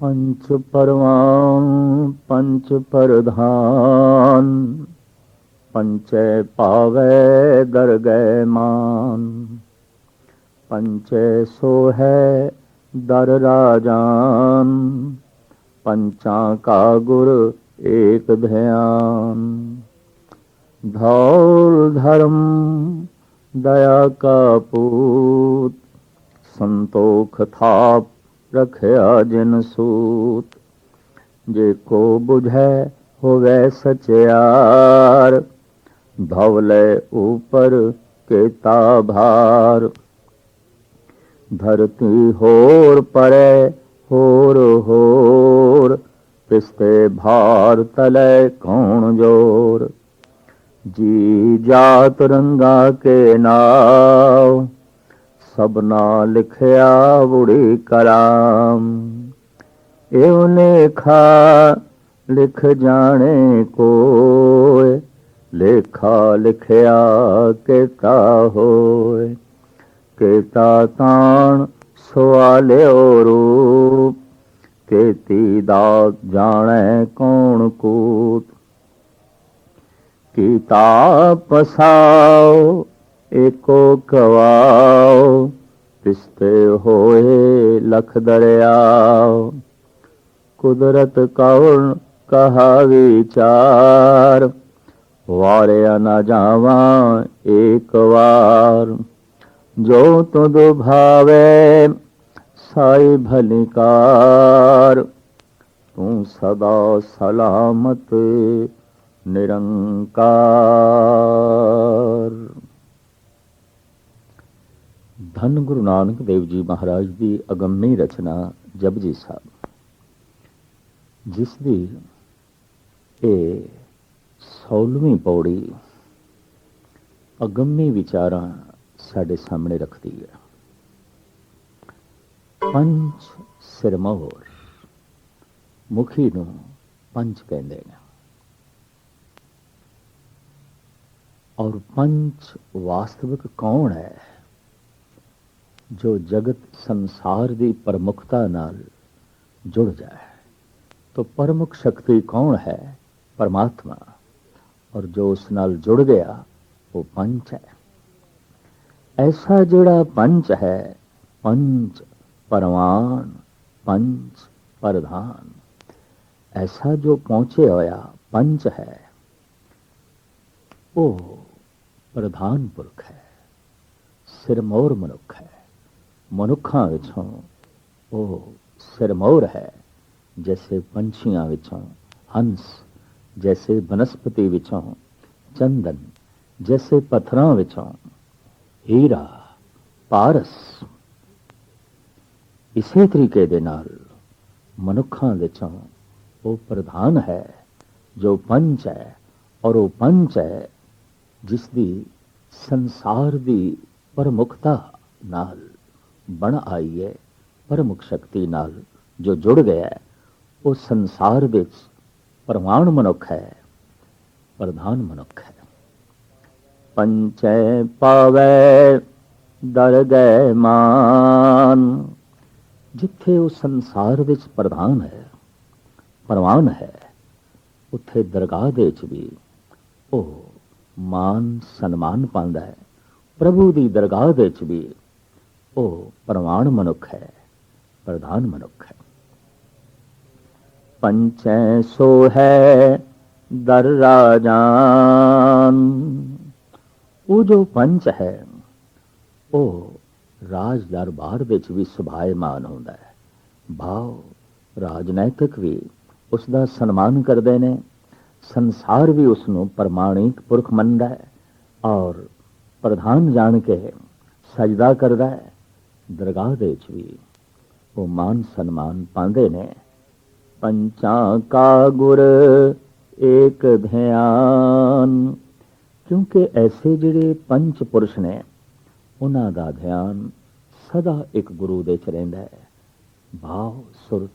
ਪੰਚ ਪਰਵਾਨ, ਪੰਚ ਪ੍ਰਧਾਨ। ਪੰਚੈ ਪਾਵੈ ਦਰਗਹਿ ਮਾਨ। ਪੰਚੈ ਸੋਹੈ ਦਰ ਰਾਜਾਨ। ਪੰਚਾਂ ਕਾ ਗੁਰ ਏਕ ਧਿਆਨ। ਧੌਲ ਧਰਮ ਦਇਆ ਕਾ ਪੂਤ, ਸੰਤੋਖ ਥਾਪ ਰਖਿਆ ਜਿਨ ਸੂਤ, ਜੇ ਕੋ ਬੁਝੈ ਹੋਵੇ ਸਚਿਆਰ, ਧਵਲੇ ਉਪਰ ਕੇਤਾ ਭਾਰ। ਧਰਤੀ ਹੋਰ ਪਰੇ, ਹੋਰ ਹੋਰ, ਪਿਸਤੇ ਭਾਰ ਤਲੇ ਕੌਣ ਜੋਰ? ਜੀ ਜਾਤ ਰੰਗਾ ਕੇ ਨਾਮ ਸਭਨਾ ਲਿਖਿਆ ਬੁੜੀ ਕਲਾਮ। ਏਉ ਲੇਖਾ ਲਿਖ ਜਾਣੇ ਕੋਏ, ਲੇਖਾ ਲਿਖਿਆ ਕੀਤਾ ਹੋਏ। ਕੀਤਾ ਤਾਣ ਸਵਾਲਿਓ ਰੂਪ, ਕੇਤੀ ਦਾ ਜਾਣੈ ਕੌਣ ਕੂਤ। ਕੀਤਾ ਪਸਾਓ ਏਕੋ ਕਵਾਓ ਪਿਸਤੇ ਹੋਏ ਲਖ ਦਰਿਆਓ। ਕੁਦਰਤ ਕੌਣ ਕਹਾ ਵਿਚਾਰ, ਵਾਰਿਆ ਨਾ ਜਾਵਾਂ ਏਕ ਵਾਰ। ਜੋ ਤੁਧ ਭਾਵੇ, ਸਾਈ ਭਲਿਕਾਰ, ਤੂੰ ਸਦਾ ਸਲਾਮਤ ਨਿਰੰਕਾਰ। ਧੰਨ ਗੁਰੂ ਨਾਨਕ ਦੇਵ ਜੀ ਮਹਾਰਾਜ ਦੀ ਅਗੰਮੀ ਰਚਨਾ ਜਪਜੀ ਸਾਹਿਬ। ਜਿਸ ਦੀ ਇਹ 16ਵੀਂ ਪੌੜੀ ਅਗੰਮੀ ਵਿਚਾਰਾਂ ਸਾਡੇ ਸਾਹਮਣੇ ਰੱਖਦੀ ਹੈ। ਪੰਜ ਸਿਰਮੌਰ ਮੁਖੀ ਨੂੰ ਪੰਜ ਕਹਿੰਦੇ ਨੇ। ਔਰ ਪੰਜ ਵਾਸਤਵਿਕ ਕੌਣ ਹੈ? ਜੋ ਜਗਤ ਸੰਸਾਰ ਦੀ ਪ੍ਰਮੁਖਤਾ ਨਾਲ ਜੁੜ ਜਾਏ, ਤਾਂ ਪ੍ਰਮੁਖ ਸ਼ਕਤੀ ਕੌਣ ਹੈ? ਪਰਮਾਤਮਾ। ਔਰ ਜੋ ਉਸ ਨਾਲ ਜੁੜ ਗਿਆ ਉਹ ਪੰਚ ਹੈ। ਐਸਾ ਜਿਹੜਾ ਪੰਚ ਹੈ ਪੰਚ ਪਰਵਾਨ ਪੰਚ ਪ੍ਰਧਾਨ। ਐਸਾ ਜੋ ਪਹੁੰਚੇ ਹੋਇਆ ਪੰਚ ਹੈ, ਉਹ ਪ੍ਰਧਾਨ ਪੁਰਖ ਹੈ, ਸਿਰਮੌਰ ਮਨੁੱਖ ਹੈ। ਮਨੁੱਖਾਂ ਵਿੱਚੋਂ ਉਹ ਸਿਰਮੌਰ ਹੈ, ਜੈਸੇ ਪੰਛੀਆਂ ਵਿੱਚੋਂ ਹੰਸ, ਜੈਸੇ ਬਨਸਪਤੀ ਵਿੱਚੋਂ ਚੰਦਨ, ਜੈਸੇ ਪੱਥਰਾਂ ਵਿੱਚੋਂ ਹੀਰਾ, ਪਾਰਸ। ਇਸੇ ਤਰੀਕੇ ਦੇ ਨਾਲ ਮਨੁੱਖਾਂ ਵਿੱਚੋਂ ਉਹ ਪ੍ਰਧਾਨ ਹੈ, ਜੋ ਪੰਚ ਹੈ, ਔਰ ਉਹ ਪੰਚ ਹੈ, ਜਿਸ ਦੀ ਸੰਸਾਰ ਦੀ ਪ੍ਰਮੁਖਤਾ ਨਾਲ। ਬਣ ਆਈ ਹੈ ਪ੍ਰਮੁਖ ਸ਼ਕਤੀ ਨਾਲ ਜੋ ਜੁੜ ਗਿਆ ਉਹ ਸੰਸਾਰ ਵਿੱਚ ਪ੍ਰਮਾਣ ਮਨੁੱਖ ਹੈ, ਪ੍ਰਧਾਨ ਮਨੁੱਖ ਹੈ। ਪੰਚੈ ਪਾਵੈ ਦਰਗਹਿ ਮਾਨ, ਜਿੱਥੇ ਉਹ ਸੰਸਾਰ ਵਿੱਚ ਪ੍ਰਧਾਨ ਹੈ ਪ੍ਰਮਾਣ ਹੈ, ਉੱਥੇ ਦਰਗਾਹ ਦੇ ਵਿੱਚ ਵੀ ਉਹ ਮਾਨ ਸਨਮਾਨ ਪਾਉਂਦਾ ਹੈ, ਪ੍ਰਭੂ ਦੀ ਦਰਗਾਹ ਦੇ ਵਿੱਚ ਵੀ ਉਹ ਪ੍ਰਮਾਣ ਮਨੁੱਖ ਹੈ, ਪ੍ਰਧਾਨ ਮਨੁੱਖ ਹੈ। ਪੰਚੈ ਸੋ ਹੈ ਦਰ ਰਾਜਾਨ। ਉਹ ਜੋ ਪੰਚ ਹੈ, ਉਹ ਰਾਜ ਦਰਬਾਰ ਵਿੱਚ ਵੀ ਸੁਭਾਇਮਾਨ ਹੁੰਦਾ ਹੈ। ਭਾਵ ਰਾਜਨੈਤਿਕ ਵੀ ਉਸ ਦਾ ਸਨਮਾਨ ਕਰਦੇ ਨੇ, ਸੰਸਾਰ ਵੀ ਉਸ ਨੂੰ ਪ੍ਰਮਾਣਿਕ ਪੁਰਖ ਮੰਨਦਾ ਹੈ ਔਰ ਪ੍ਰਧਾਨ ਜਾਣ ਕੇ ਸਜਦਾ ਕਰਦਾ ਹੈ। ਦਰਗਾਹ ਦੇ ਵਿੱਚ ਵੀ ਉਹ ਮਾਨ ਸਨਮਾਨ ਪਾਉਂਦੇ ਨੇ। ਪੰਚਾਂ ਕਾ ਗੁਰ ਏਕ ਧਿਆਨ। ਕਿਉਂਕਿ ਐਸੇ ਜਿਹੜੇ ਪੰਜ ਪੁਰਸ਼ ਨੇ, ਉਹਨਾਂ ਦਾ ਧਿਆਨ ਸਦਾ ਇੱਕ ਗੁਰੂ ਦੇ ਚ ਰਹਿੰਦਾ ਹੈ। ਭਾਵ ਸੁਰਤ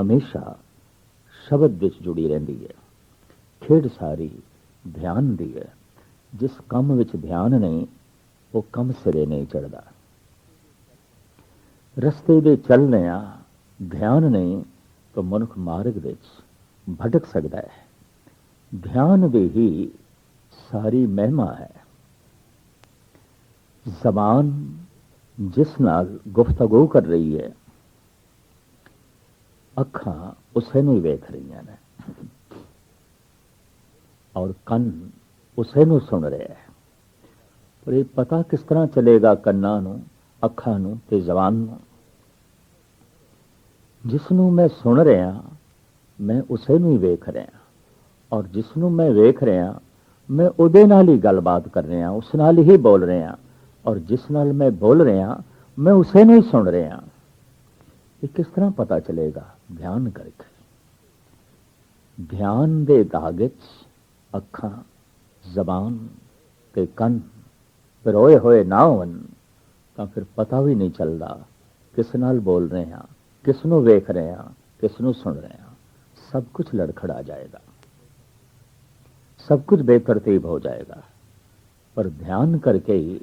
ਹਮੇਸ਼ਾ ਸ਼ਬਦ ਵਿੱਚ ਜੁੜੀ ਰਹਿੰਦੀ ਹੈ। ਖੇਡ ਸਾਰੀ ਧਿਆਨ ਦੀ ਹੈ। ਜਿਸ ਕੰਮ ਵਿੱਚ ਧਿਆਨ ਨਹੀਂ, ਉਹ ਕੰਮ ਸਿਰੇ ਨਹੀਂ ਚੜਦਾ ਰਸਤੇ ਦੇ ਚੱਲਨੇ ਆ ਧਿਆਨ ਨਹੀਂ ਤਾਂ ਮਨੁੱਖ ਮਾਰਗ ਵਿੱਚ ਭਟਕ ਸਕਦਾ ਹੈ। ਧਿਆਨ ਦੇ ਹੀ ਸਾਰੀ ਮਹਿਮਾ ਹੈ। ਜ਼ਬਾਨ ਜਿਸ ਨਾਲ ਗੁਫ਼ਤਗੂ ਕਰ ਰਹੀ ਹੈ, ਅੱਖਾਂ ਉਸੇ ਨੂੰ ਹੀ ਵੇਖ ਰਹੀਆਂ ਨੇ ਔਰ ਕੰਨ ਉਸੇ ਨੂੰ ਸੁਣ ਰਿਹਾ ਹੈ। ਪਰ ਇਹ ਪਤਾ ਕਿਸ ਤਰ੍ਹਾਂ ਚੱਲੇਗਾ ਕੰਨਾਂ ਨੂੰ? ਅੱਖਾਂ ਨੂੰ ਤੇ ਜ਼ਬਾਨ ਨੂੰ। ਜਿਸ ਨੂੰ ਮੈਂ ਸੁਣ ਰਿਹਾ, ਮੈਂ ਉਸੇ ਨੂੰ ਹੀ ਵੇਖ ਰਿਹਾ। ਔਰ ਜਿਸ ਨੂੰ ਮੈਂ ਵੇਖ ਰਿਹਾ, ਮੈਂ ਉਹਦੇ ਨਾਲ ਹੀ ਗੱਲਬਾਤ ਕਰ ਰਿਹਾ, ਉਸ ਨਾਲ ਹੀ ਬੋਲ ਰਿਹਾ। ਔਰ ਜਿਸ ਨਾਲ ਮੈਂ ਬੋਲ ਰਿਹਾ, ਮੈਂ ਉਸੇ ਨੂੰ ਹੀ ਸੁਣ ਰਿਹਾ। ਇਹ ਕਿਸ ਤਰ੍ਹਾਂ ਪਤਾ ਚਲੇਗਾ? ਧਿਆਨ ਕਰਕੇ ਧਿਆਨ ਦੇ ਧਾਗੇ 'ਚ ਅੱਖਾਂ, ਜ਼ਬਾਨ ਤੇ ਕੰਨ ਪਰੋਏ ਹੋਏ ਨਾ ਹੋਣ ਤਾਂ ਫਿਰ ਪਤਾ ਵੀ ਨਹੀਂ ਚੱਲਦਾ ਕਿਸ ਨਾਲ ਬੋਲ ਰਹੇ ਹਾਂ, ਕਿਸ ਨੂੰ ਵੇਖ ਰਹੇ ਹਾਂ, ਕਿਸ ਨੂੰ ਸੁਣ ਰਹੇ ਹਾਂ। ਸਭ ਕੁਝ ਲੜਖੜਾ ਜਾਏਗਾ। ਸਭ ਕੁਝ ਬੇਤਰਤੀਬ ਹੋ ਜਾਏਗਾ। ਪਰ ਧਿਆਨ ਕਰਕੇ ਹੀ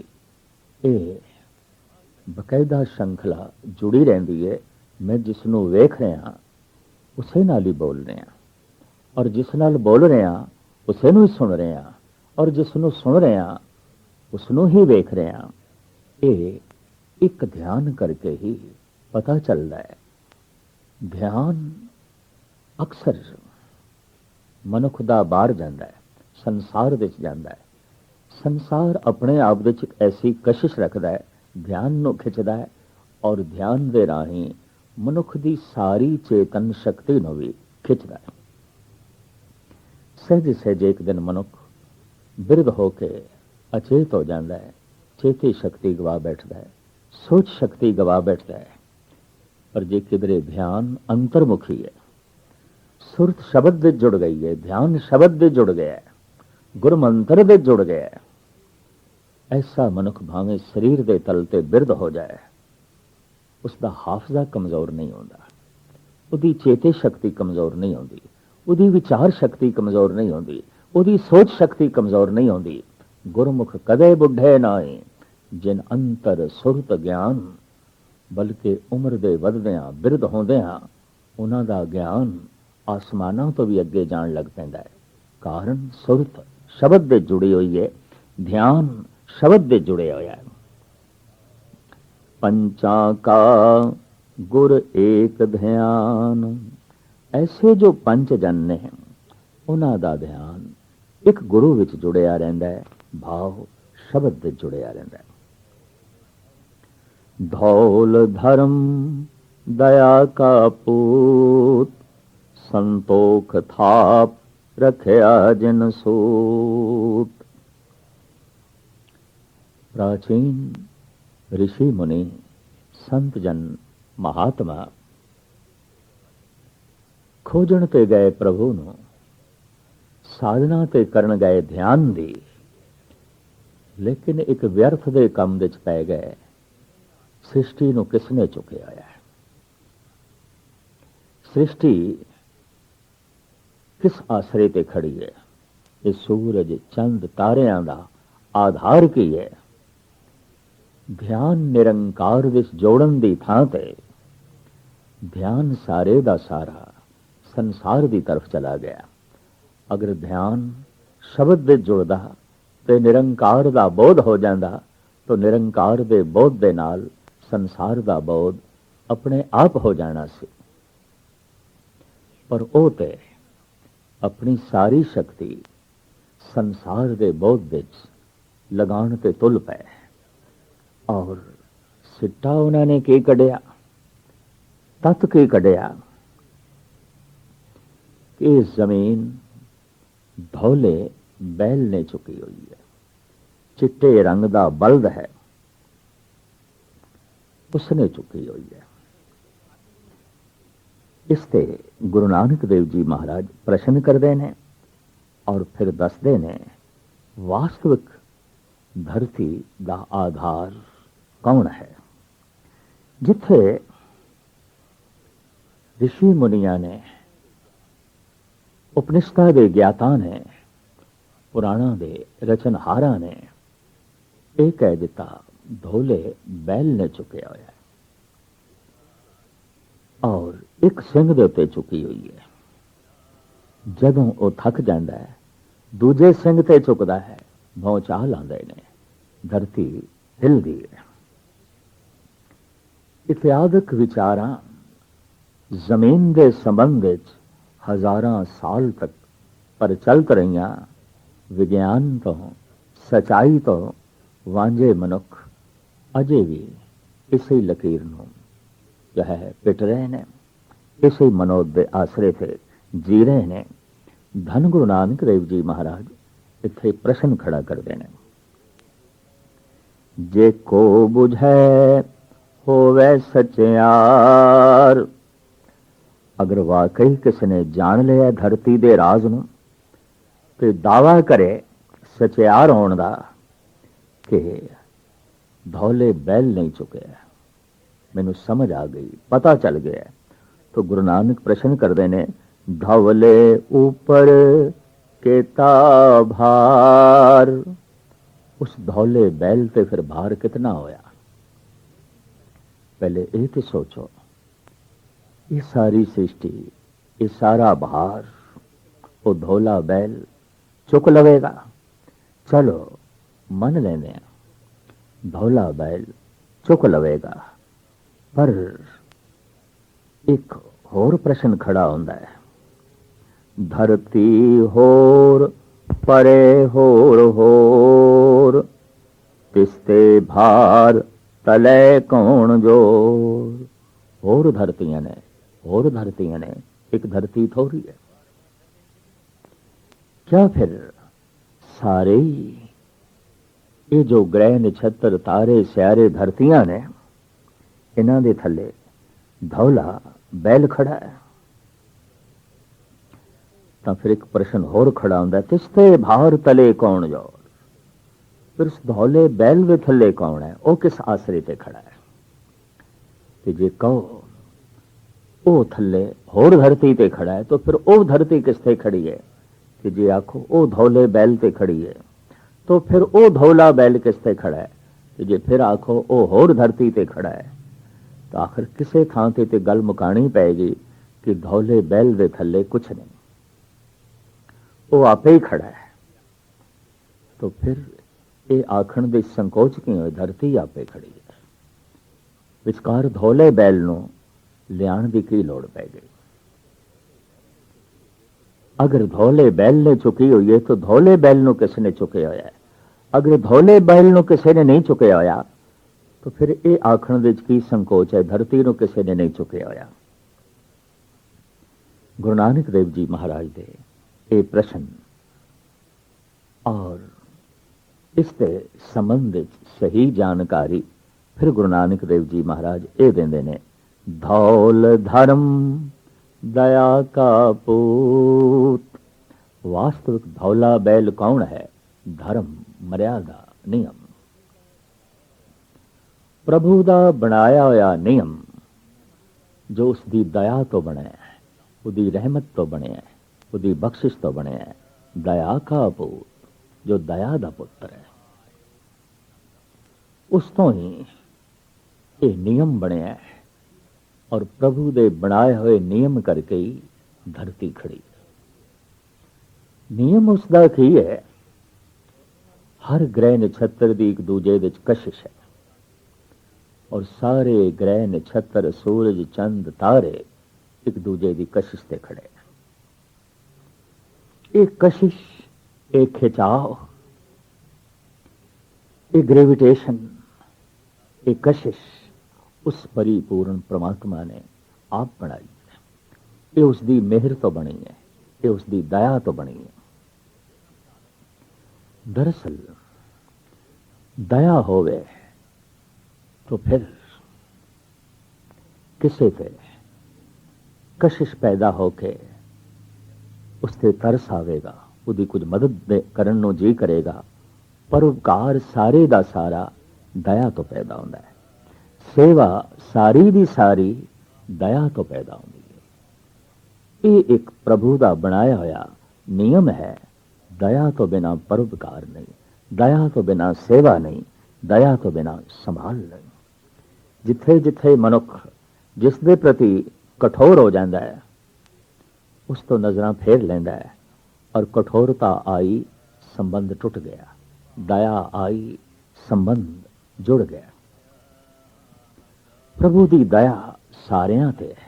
ਇਹ ਬਕਾਇਦਾ ਸ਼ੰਖਲਾ ਜੁੜੀ ਰਹਿੰਦੀ ਹੈ ਮੈਂ ਜਿਸ ਨੂੰ ਵੇਖ ਰਿਹਾ ਉਸੇ ਨਾਲ ਹੀ ਬੋਲ ਰਿਹਾ ਔਰ ਜਿਸ ਨਾਲ ਬੋਲ ਰਿਹਾ ਉਸੇ ਨੂੰ ਹੀ ਸੁਣ ਰਿਹਾ ਔਰ ਜਿਸ ਨੂੰ ਸੁਣ ਰਿਹਾ ਉਸ ਨੂੰ ਹੀ ਵੇਖ ਰਿਹਾ ਇਹ ਇੱਕ ਧਿਆਨ ਕਰਕੇ ਹੀ ਪਤਾ ਚੱਲਦਾ ਹੈ। ਧਿਆਨ ਅਕਸਰ ਮਨੁੱਖ ਦਾ ਬਾਹਰ ਜਾਂਦਾ ਹੈ, ਸੰਸਾਰ ਵਿੱਚ ਜਾਂਦਾ ਹੈ। ਸੰਸਾਰ ਆਪਣੇ ਆਪ ਵਿੱਚ ਇੱਕ ਐਸੀ ਕਸ਼ਿਸ਼ ਰੱਖਦਾ ਹੈ, ਧਿਆਨ ਨੂੰ ਖਿੱਚਦਾ ਹੈ ਔਰ ਧਿਆਨ ਦੇ ਰਾਹੀਂ ਮਨੁੱਖ ਦੀ ਸਾਰੀ ਚੇਤਨ ਸ਼ਕਤੀ ਨੂੰ ਵੀ ਖਿੱਚਦਾ ਹੈ। ਸਹਿਜ ਸਹਿਜ ਇੱਕ ਦਿਨ ਮਨੁੱਖ ਬਿਰਧ ਹੋ ਕੇ ਅਚੇਤ ਹੋ ਜਾਂਦਾ ਹੈ। ਚੇਤੇ ਸ਼ਕਤੀ ਗਵਾ ਬੈਠਦਾ ਹੈ, ਸੋਚ ਸ਼ਕਤੀ ਗਵਾ ਬੈਠਦਾ ਹੈ। ਪਰ ਜੇ ਕਿਧਰੇ ਧਿਆਨ ਅੰਤਰਮੁਖੀ ਹੈ, ਸੁਰਤ ਸ਼ਬਦ ਦੇ ਜੁੜ ਗਈ ਹੈ, ਧਿਆਨ ਸ਼ਬਦ ਦੇ ਜੁੜ ਗਿਆ ਹੈ ਗੁਰਮੰਤਰ ਦੇ ਜੁੜ ਗਿਆ ਹੈ, ਐਸਾ ਮਨੁੱਖ ਭਾਵੇਂ ਸਰੀਰ ਦੇ ਤਲ ਤੇ ਬਿਰਧ ਹੋ ਜਾਏ ਉਸ ਦਾ ਹਾਫਜ਼ਾ ਕਮਜ਼ੋਰ ਨਹੀਂ ਹੁੰਦਾ। ਉਹਦੀ ਚੇਤੇ ਸ਼ਕਤੀ ਕਮਜ਼ੋਰ ਨਹੀਂ ਹੁੰਦੀ, ਉਹਦੀ ਵਿਚਾਰ ਸ਼ਕਤੀ ਕਮਜ਼ੋਰ ਨਹੀਂ ਹੁੰਦੀ, ਉਹਦੀ ਸੋਚ ਸ਼ਕਤੀ ਕਮਜ਼ੋਰ ਨਹੀਂ ਹੁੰਦੀ, ਗੁਰਮੁਖ ਕਦੇ ਬੁੱਢੇ ਨਾ ਨਾਏ ਜਿਨ ਅੰਤਰ ਸੁਰਤ ਗਿਆਨ, ਬਲਕਿ ਉਮਰ ਦੇ ਵਧਦਿਆਂ ਬਿਰਧ ਹੁੰਦਿਆਂ, ਉਹਨਾਂ ਦਾ ਗਿਆਨ ਆਸਮਾਨਾਂ ਤੋਂ ਵੀ ਅੱਗੇ ਜਾਣ ਲੱਗ ਪੈਂਦਾ ਹੈ। ਕਾਰਨ ਸੁਰਤ ਸ਼ਬਦ ਦੇ ਜੁੜੀ ਹੋਈ ਹੈ ਧਿਆਨ ਸ਼ਬਦ ਦੇ ਜੁੜਿਆ ਹੋਇਆ ਹੈ। ਪੰਚਾਂ ਕਾ ਗੁਰ ਏਕ ਧਿਆਨ, ਐਸੇ ਜੋ ਪੰਜ ਜਨ ਨੇ, ਉਹਨਾਂ ਦਾ ਧਿਆਨ ਇੱਕ ਗੁਰੂ ਵਿੱਚ ਜੁੜਿਆ ਰਹਿੰਦਾ ਹੈ, ਭਾਵ ਸ਼ਬਦ ਦੇ ਜੁੜਿਆ ਰਹਿੰਦਾ ਹੈ। ਧੌਲ ਧਰਮ ਦਇਆ ਕਾ ਪੂਤ ਸੰਤੋਖ ਥਾਪ ਰਖਿਆ ਜਿਨ ਸੂਤ ਪ੍ਰਾਚੀਨ ઋષਿ ਮੁਨੀ ਸੰਤ ਜਨ ਮਹਾਤਮਾ ਖੋਜਣ ਤੇ ਗਏ ਪ੍ਰਭੂ ਨੂੰ ਸਾਧਨਾ ਤੇ ਕਰਨ ਗਏ ਧਿਆਨ ਦੀ ਲੇਕਿਨ ਇੱਕ ਵਿਅਰਥ ਦੇ ਕੰਮ ਵਿੱਚ ਪੈ ਗਏ ਸ੍ਰਿਸ਼ਟੀ ਨੂੰ ਕਿਸਨੇ ਚੁੱਕਿਆ ਹੈ? ਸ੍ਰਿਸ਼ਟੀ ਕਿਸ ਆਸਰੇ ਤੇ ਖੜੀ ਹੈ? ਇਹ ਸੂਰਜ, ਚੰਦ, ਤਾਰਿਆਂ ਦਾ ਆਧਾਰ ਕੀ ਹੈ? ਧਿਆਨ ਨਿਰੰਕਾਰ ਵਿੱਚ ਜੋੜਨ ਦੀ ਥਾਂ ਤੇ ਧਿਆਨ ਸਾਰੇ ਦਾ ਸਾਰਾ ਸੰਸਾਰ ਦੀ ਤਰਫ ਚਲਾ ਗਿਆ। ਅਗਰ ਧਿਆਨ ਸ਼ਬਦ ਵਿੱਚ ਜੁੜਦਾ ਤੇ ਨਿਰੰਕਾਰ ਦਾ ਬੋਧ ਹੋ ਜਾਂਦਾ, ਤਾਂ ਨਿਰੰਕਾਰ ਦੇ ਬੋਧ ਦੇ ਨਾਲ ਸੰਸਾਰ ਦਾ ਬੋਧ ਆਪਣੇ ਆਪ ਹੋ ਜਾਣਾ ਸੀ। ਪਰ ਉਹ ਤੇ ਆਪਣੀ ਸਾਰੀ ਸ਼ਕਤੀ ਸੰਸਾਰ ਦੇ ਬੋਧ ਵਿੱਚ ਲਗਾਉਣ ਤੇ ਤੁਲ ਪਏ। ਔਰ ਸਿੱਟਾ ਉਹਨਾਂ ਨੇ ਕੀ ਕੱਢਿਆ? ਤਤ ਕੀ ਕੱਢਿਆ? ਕਿ ਜ਼ਮੀਨ ਧੌਲੇ ਬੈਲ ਨੇ ਚੁੱਕੀ ਹੋਈ ਹੈ। ਚਿੱਟੇ ਰੰਗ ਦਾ ਬਲਦ ਹੈ। ਉਸਨੇ ਚੁੱਕੀ ਹੋਈ ਹੈ। ਇਸ ਤੇ ਗੁਰੂ ਨਾਨਕ ਦੇਵ ਜੀ ਮਹਾਰਾਜ ਪ੍ਰਸ਼ਨ ਕਰਦੇ ਨੇ ਔਰ ਫਿਰ ਦੱਸਦੇ ਨੇ, ਵਾਸਤਵਿਕ ਧਰਤੀ ਦਾ ਆਧਾਰ ਕੌਣ ਹੈ? ਜਿੱਥੇ ઋષਿ ਮੁਨੀਆਂ ਨੇ ਉਪਨਿਸ਼ਦਾਂ ਦੇ ਗਿਆਤਾ ਨੇ, ਪੁਰਾਣਾਂ ਦੇ ਰਚਨਹਾਰਾਂ ਨੇ ਇਹ ਕਹਿ ਦਿੱਤਾ ਧੋਲੇ ਬੈਲ ਨੇ ਚੁੱਕਿਆ ਹੋਇਆ ਹੈ ਔਰ ਇੱਕ ਸਿੰਘ ਦੇ ਉੱਤੇ ਚੁੱਕੀ ਹੋਈ ਹੈ ਜਦੋਂ ਉਹ ਥੱਕ ਜਾਂਦਾ ਹੈ ਦੂਜੇ ਸਿੰਘ ਤੇ ਚੁੱਕਦਾ ਹੈ ਭੌਚਾਲ ਲਾਉਂਦੇ ਨੇ ਧਰਤੀ ਹਿਲਦੀ ਹੈ ਇਤਿਹਾਸਕ ਵਿਚਾਰਾਂ ਜ਼ਮੀਨ ਦੇ ਸੰਬੰਧ ਵਿੱਚ ਹਜ਼ਾਰਾਂ ਸਾਲ ਤੱਕ ਪ੍ਰਚਲਿਤ ਰਹੀਆਂ ਵਿਗਿਆਨ ਤੋਂ ਸਚਾਈ ਤੋਂ ਵਾਂਝੇ ਮਨੁੱਖ ਅਜੇ ਵੀ ਇਸੇ ਲਕੀਰ ਨੂੰ ਜੋ ਹੈ ਪਿਟ ਰਹੇ ਨੇ, ਇਸੇ ਮਨੋਦ ਦੇ ਆਸਰੇ ਤੇ ਜੀ ਰਹੇ ਨੇ। ਧੰਨ ਗੁਰੂ ਨਾਨਕ ਦੇਵ ਜੀ ਮਹਾਰਾਜ, ਇੱਥੇ ਪ੍ਰਸ਼ਨ ਖੜਾ ਕਰਦੇ ਨੇ। ਜੇ ਕੋ 부ਝੈ ਹੋਵੇ ਸਚਿਆਰ। ਅਗਰ ਵਾਕਈ ਕਿਸ ਨੇ ਜਾਣ ਲਿਆ ਧਰਤੀ ਦੇ ਰਾਜ਼ ਨੂੰ, ਤੇ ਦਾਵਾ ਕਰੇ ਸਚਿਆਰ ਹੋਣ ਦਾ ਕਿ ਧੌਲੇ ਬੈਲ ਨਹੀਂ ਚੁੱਕਿਆ ਮੈਨੂੰ ਸਮਝ ਆ ਗਈ ਪਤਾ ਚੱਲ ਗਿਆ तो गुरु नानक प्रश्न करते ने धवले ऊपर केता भार उस धौले बैल ते फिर भार कितना होया पहले ये तो सोचो ये सारी सृष्टि ये सारा भार वो धौला बैल चुक लवेगा चलो मन लेने ભોલા બેલ ਚੁੱਕ ਲਵੇਗਾ ਪਰ ਇੱਕ ਹੋਰ ਪ੍ਰਸ਼ਨ ਖੜਾ ਹੁੰਦਾ ਹੈ ਧਰਤੀ ਹੋਰ ਪਰੇ ਹੋਰ ਹੋਰ ਤਿਸਤੇ ਭਾਰ ਤਲੇ ਕੌਣ ਜੋਰ ਹੋਰ ਧਰਤੀਆਂ ਨੇ ਹੋਰ ਧਰਤੀਆਂ ਨੇ ਇੱਕ ਧਰਤੀ ਥੋੜੀ ਹੈ ਕਿਆ ਫਿਰ ਸਾਰੇ ਇਹ ਜੋ ਗ੍ਰਹਿ ਨਛੱਤਰ, ਤਾਰੇ, ਸਿਆਰੇ, ਧਰਤੀਆਂ ਨੇ, ਇਹਨਾਂ ਦੇ ਥੱਲੇ ਧੌਲਾ, ਬੈਲ ਖੜਾ ਹੈ। ਤਾਂ ਫਿਰ ਇੱਕ ਪ੍ਰਸ਼ਨ ਹੋਰ ਖੜਾ ਹੁੰਦਾ ਤਿਸਤੇ ਭਾਰ ਤਲੇ ਕੌਣ ਜੋ ਫਿਰ ਉਸ ਧੌਲੇ, ਬੈਲ ਦੇ ਥੱਲੇ ਕੌਣ ਹੈ? ਉਹ ਕਿਸ ਆਸਰੇ ਤੇ ਖੜਾ ਹੈ? ਤੇ ਜੇ ਕਹੋ, ਉਹ ਥੱਲੇ ਹੋਰ ਧਰਤੀ ਤੇ ਖੜਾ ਹੈ, ਤਾਂ ਫਿਰ ਉਹ ਧਰਤੀ ਕਿਸ ਤੇ ਖੜੀ ਹੈ? ਤੇ ਜੇ ਆਖੋ, ਉਹ ਧੌਲੇ, ਬੈਲ ਤੇ ਖੜੀ ਹੈ ਤਾਂ ਫਿਰ ਉਹ ਧੌਲਾ ਬੈਲ ਕਿਸ ਤੇ ਖੜਾ ਹੈ ਤੇ ਜੇ ਫਿਰ ਆਖੋ ਉਹ ਹੋਰ ਧਰਤੀ ਤੇ ਖੜਾ ਹੈ ਤਾਂ ਆਖਰ ਕਿਸੇ ਥਾਂ ਤੇ ਤੇ ਗੱਲ ਮੁਕਾਣੀ ਪਏਗੀ ਕਿ ਧੌਲੇ ਬੈਲ ਦੇ ਥੱਲੇ ਕੁਝ ਨਹੀਂ ਉਹ ਆਪੇ ਹੀ ਖੜਾ ਹੈ ਤਾਂ ਫਿਰ ਇਹ ਆਖਣ ਦੇ ਸੰਕੋਚ ਕਿਉਂ ਹੋਏ ਧਰਤੀ ਆਪੇ ਖੜੀ ਹੈ ਵਿਚਕਾਰ ਧੌਲੇ ਬੈਲ ਨੂੰ ਲਿਆਣ ਦੀ ਕੀ ਲੋੜ ਪੈ ਗਈ ਅਗਰ ਧੌਲੇ ਬੈਲ ਨੇ ਚੁੱਕੀ ਹੋਈ ਹੈ ਤਾਂ ਧੌਲੇ ਬੈਲ ਨੂੰ ਕਿਸ ਨੇ ਚੁੱਕਿਆ ਹੋਇਆ ਹੈ ਅਗਰ ਧੌਲੇ ਬੈਲ ਨੂੰ ਕਿਸੇ ਨੇ ਨਹੀਂ ਚੁੱਕਿਆ ਹੋਇਆ, ਤਾਂ ਫਿਰ ਇਹ ਆਖਣ ਦੇ ਵਿੱਚ ਕੀ ਸੰਕੋਚ ਹੈ? ਧਰਤੀ ਨੂੰ ਕਿਸੇ ਨੇ ਨਹੀਂ ਚੁੱਕਿਆ ਹੋਇਆ। ਗੁਰੂ ਨਾਨਕ ਦੇਵ ਜੀ ਮਹਾਰਾਜ ਦੇ ਇਹ ਪ੍ਰਸ਼ਨ ਔਰ ਇਸ ਦੇ ਸੰਬੰਧ ਵਿੱਚ ਸਹੀ ਜਾਣਕਾਰੀ ਫਿਰ ਗੁਰੂ ਨਾਨਕ ਦੇਵ ਜੀ ਮਹਾਰਾਜ ਇਹ ਦਿੰਦੇ ਨੇ, ਧੌਲ ਧਰਮ ਦਇਆ ਕਾ ਪੂਤ, ਵਾਸਤਵਿਕ ਧੌਲਾ ਬੈਲ ਕੌਣ ਹੈ? ਧਰਮ। ਮਰਿਆਦਾ ਨਿਯਮ। ਪ੍ਰਭੂ ਦਾ ਬਣਾਇਆ ਹੋਇਆ ਨਿਯਮ ਜੋ ਉਸ ਦੀ ਦਇਆ ਤੋਂ ਬਣਿਆ ਹੈ, ਉਹਦੀ ਰਹਿਮਤ ਤੋਂ ਬਣਿਆ ਹੈ, ਉਹਦੀ ਬਖਸ਼ਿਸ਼ ਤੋਂ ਬਣਿਆ ਹੈ, ਦਇਆ ਕਾ ਪੁੱਤ ਜੋ ਦਇਆ ਦਾ ਪੁੱਤਰ ਹੈ। ਉਸ ਤੋਂ ਹੀ ਇਹ ਨਿਯਮ ਬਣਿਆ ਹੈ ਔਰ ਪ੍ਰਭੂ ਦੇ ਬਣਾਏ ਹੋਏ ਨਿਯਮ ਕਰਕੇ ਹੀ ਧਰਤੀ ਖੜੀ ਨਿਯਮ ਉਸ ਦਾ ਕੀ ਹੈ? ਹਰ ਗ੍ਰਹਿ ਨਛੱਤਰ ਦੀ ਇੱਕ ਦੂਜੇ ਵਿੱਚ ਕਸ਼ਿਸ਼ ਹੈ। ਔਰ ਸਾਰੇ ਗ੍ਰਹਿ ਨਛੱਤਰ, ਸੂਰਜ, ਚੰਦ, ਤਾਰੇ ਇੱਕ ਦੂਜੇ ਦੀ ਕਸ਼ਿਸ਼ ਤੇ ਖੜੇ ਇਹ ਕਸ਼ਿਸ਼, ਇਹ ਖਿਚਾਓ ਇਹ ਗ੍ਰੈਵਿਟੇਸ਼ਨ ਇਹ ਕਸ਼ਿਸ਼ ਉਸ ਪਰਿਪੂਰਨ ਪ੍ਰਮਾਤਮਾ ਨੇ ਆਪ ਬਣਾਈ ਹੈ। ਇਹ ਉਸ ਦੀ ਮਿਹਰ ਤੋਂ ਬਣੀ ਹੈ, ਇਹ ਉਸ ਦੀ ਦਇਆ ਤੋਂ ਬਣੀ ਹੈ। ਦਰਅਸਲ ਦਇਆ ਹੋਵੇ, ਤਾਂ ਫਿਰ ਕਿਸੇ ਤੇ ਕਸ਼ਿਸ਼ ਪੈਦਾ ਹੋ ਕੇ ਉਸ ਤੇ ਤਰਸ ਆਵੇਗਾ, ਉਹਦੀ ਕੁਝ ਮਦਦ ਕਰਨ ਨੂੰ ਜੀ ਕਰੇਗਾ, ਪਰਉਪਕਾਰ ਸਾਰੇ ਦਾ ਸਾਰਾ ਦਇਆ ਤੋਂ ਪੈਦਾ ਹੁੰਦਾ ਹੈ। ਸੇਵਾ ਸਾਰੀ ਦੀ ਸਾਰੀ ਦਇਆ ਤੋਂ ਪੈਦਾ ਹੁੰਦੀ ਹੈ। ਇਹ ਇੱਕ ਪ੍ਰਭੂ ਦਾ ਬਣਾਇਆ ਹੋਇਆ ਨਿਯਮ ਹੈ, ਦਇਆ ਤੋਂ ਬਿਨਾ ਪਰਉਪਕਾਰ ਨਹੀਂ। ਦਇਆ ਤੋਂ ਬਿਨਾ ਸੇਵਾ ਨਹੀਂ, ਦਇਆ ਤੋਂ ਬਿਨਾ ਸੰਭਾਲ ਨਹੀਂ। ਜਿੱਥੇ ਜਿੱਥੇ ਮਨੁੱਖ ਜਿਸ ਦੇ ਪ੍ਰਤੀ ਕਠੋਰ ਹੋ ਜਾਂਦਾ ਹੈ, ਉਸ ਤੋਂ ਨਜ਼ਰਾਂ ਫੇਰ ਲੈਂਦਾ ਹੈ ਔਰ ਕਠੋਰਤਾ ਆਈ ਸੰਬੰਧ ਟੁੱਟ ਗਿਆ, ਦਇਆ ਆਈ ਸੰਬੰਧ ਜੁੜ ਗਿਆ। ਪ੍ਰਭੂ ਦੀ ਦਇਆ ਸਾਰਿਆਂ ਤੇ ਹੈ।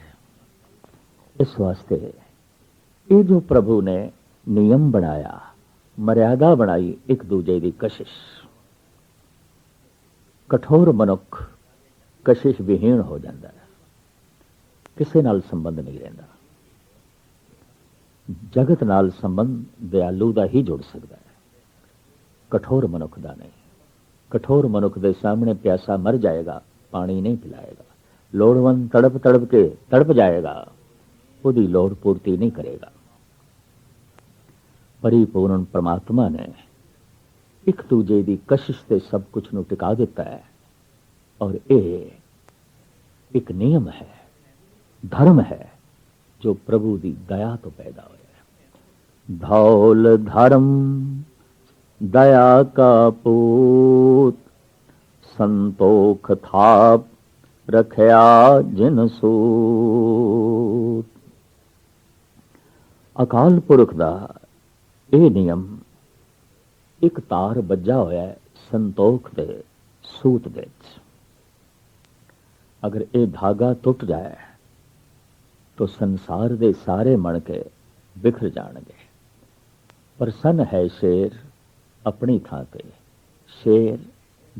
ਇਸ ਵਾਸਤੇ ਇਹ ਜੋ ਪ੍ਰਭੂ ਨੇ ਨਿਯਮ ਬਣਾਇਆ ਮਰਿਆਦਾ ਬਣਾਈ ਇੱਕ ਦੂਜੇ ਦੀ ਕਸ਼ਿਸ਼। ਕਠੋਰ ਮਨੁੱਖ ਕਸ਼ਿਸ਼ ਵਿਹੀਣ ਹੋ ਜਾਂਦਾ ਹੈ। ਕਿਸੇ ਨਾਲ ਸੰਬੰਧ ਨਹੀਂ ਰਹਿੰਦਾ। ਜਗਤ ਨਾਲ ਸੰਬੰਧ ਦਿਆਲੂ ਦਾ ਹੀ ਜੁੜ ਸਕਦਾ ਹੈ। ਕਠੋਰ ਮਨੁੱਖ ਦਾ ਨਹੀਂ। ਕਠੋਰ ਮਨੁੱਖ ਦੇ ਸਾਹਮਣੇ ਪਿਆਸਾ ਮਰ ਜਾਏਗਾ, ਪਾਣੀ ਨਹੀਂ ਪਿਲਾਏਗਾ। ਲੋੜਵੰਦ ਤੜਪ ਤੜਪ ਕੇ ਤੜਪ ਜਾਏਗਾ, ਉਹਦੀ ਲੋੜ ਪੂਰਤੀ ਨਹੀਂ ਕਰੇਗਾ। ਪਰਿਪੂਰਨ ਪ੍ਰਮਾਤਮਾ ਨੇ ਇੱਕ ਦੂਜੇ ਦੀ ਕਸ਼ਿਸ਼ ਤੇ ਸਭ ਕੁਝ ਨੂੰ ਟਿਕਾ ਦਿੱਤਾ ਹੈ। ਔਰ ਇਹ ਇੱਕ ਨਿਯਮ ਹੈ, ਧਰਮ ਹੈ, ਜੋ ਪ੍ਰਭੂ ਦੀ ਦਇਆ ਤੋਂ ਪੈਦਾ ਹੋਇਆ ਹੈ। ਧੌਲ ਧਰਮ, ਦਇਆ ਕਾ ਪੂਤ, ਸੰਤੋਖ ਥਾਪ ਰਖਿਆ ਜਿਨ ਸੂਤ। ਅਕਾਲ ਪੁਰਖ ਦਾ ਇਹ ਨਿਯਮ ਇੱਕ ਤਾਰ ਵੱਜਾ ਹੋਇਆ ਹੈ ਸੰਤੋਖ ਦੇ ਸੂਤ ਵਿੱਚ। ਅਗਰ ਇਹ ਧਾਗਾ ਟੁੱਟ ਜਾਏ, ਤਾਂ ਸੰਸਾਰ ਦੇ ਸਾਰੇ ਮਣ ਕੇ ਬਿਖਰ ਜਾਣਗੇ। ਪਰ ਸਨ ਹੈ ਸ਼ੇਰ ਆਪਣੀ ਥਾਂ ਤੇ। ਸ਼ੇਰ